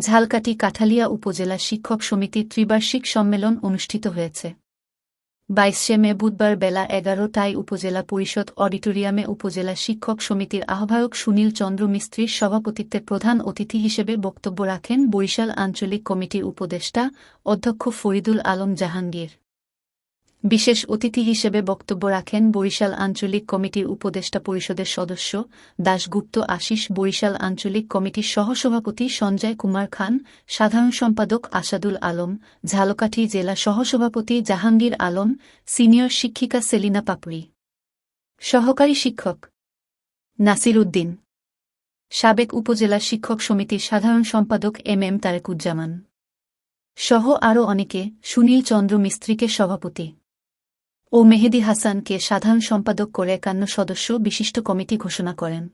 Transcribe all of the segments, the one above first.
ঝালকাঠি কাঠালিয়া উপজেলা শিক্ষক সমিতির ত্রিবার্ষিক সম্মেলন অনুষ্ঠিত হয়েছে। বাইশে মে বুধবার বেলা এগারোটায় উপজেলা পরিষদ অডিটোরিয়ামে উপজেলা শিক্ষক সমিতির আহ্বায়ক সুনীল চন্দ্র মিস্ত্রির সভাপতিত্বে প্রধান অতিথি হিসেবে বক্তব্য রাখেন বরিশাল আঞ্চলিক কমিটির উপদেষ্টা অধ্যক্ষ ফরিদুল আলম জাহাঙ্গীর। বিশেষ অতিথি হিসেবে বক্তব্য রাখেন বরিশাল আঞ্চলিক কমিটির উপদেষ্টা পরিষদের সদস্য দাশগুপ্ত আশিস, বরিশাল আঞ্চলিক কমিটির সহসভাপতি সঞ্জয় কুমার খান, সাধারণ সম্পাদক আসাদুল আলম, ঝালকাঠি জেলা সহসভাপতি জাহাঙ্গীর আলম, সিনিয়র শিক্ষিকা সেলিনা পাপড়ি। সহকারী শিক্ষক নাসির উদ্দিন। সাবেক উপজেলা শিক্ষক সমিতির সাধারণ সম্পাদক এম এম তারেকুজ্জামান। সহ আরও অনেকে সুনীল চন্দ্র মিস্ত্রিকে সভাপতি। ও মেহেদি হাসানকে সাধারণ সম্পাদক করে একান্ন সদস্য বিশিষ্ট কমিটি ঘোষণা করেন।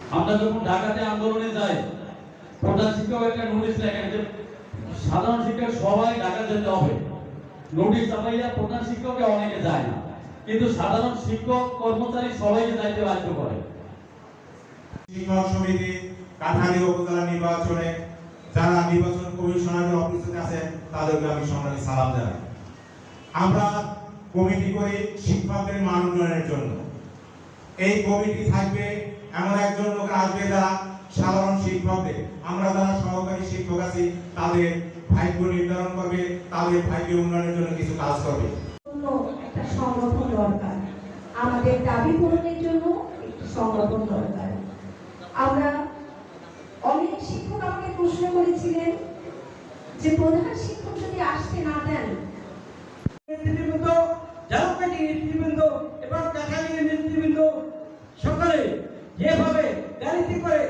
আমরা যখন ঢাকাতে আন্দোলনে যাই প্রধান শিক্ষক একটা নোটিশ লেখেন যে সাধারণ শিক্ষক সবাই ঢাকা যেতে হবে। নোটিশ চাপাইয়া প্রধান শিক্ষকে অনেকে যায় না। কিন্তু সাধারণ শিক্ষক কর্মচারী সবাইকে যাইতে বাধ্য করে। শিক্ষক সমিতি কাঠালি উপজেলা নির্বাচনে যারা নির্বাচন কমিশনারের অফিসে আছেন তাদেরকে আমি সংগ্রামী সালাম জানাই। আমরা কমিটি করি শিক্ষকদের মান উন্নয়নের জন্য। এই কমিটি থাকবে এমন একজন লোক আসবে যারা সাধারণ শিক্ষকদের, আমরা যারা সহকারী শিক্ষক আছি, তাদের ভাগ্য নির্ধারণ করবে, তাদের ভাগ্য উন্নয়নের জন্য কিছু কাজ করবে। একটা সংগঠন দরকার। আমাদের দাবি পূরণের জন্য একটি সংগঠন দরকার। আমরা অনেক শিক্ষক আমাকে প্রশ্ন করেছিলেন যে প্রধান শিক্ষক যদি আসতে না দেন নেতৃবৃন্দ এবং কাঠালির নেতৃবৃন্দ সকলে যেভাবে গাড়িতে করে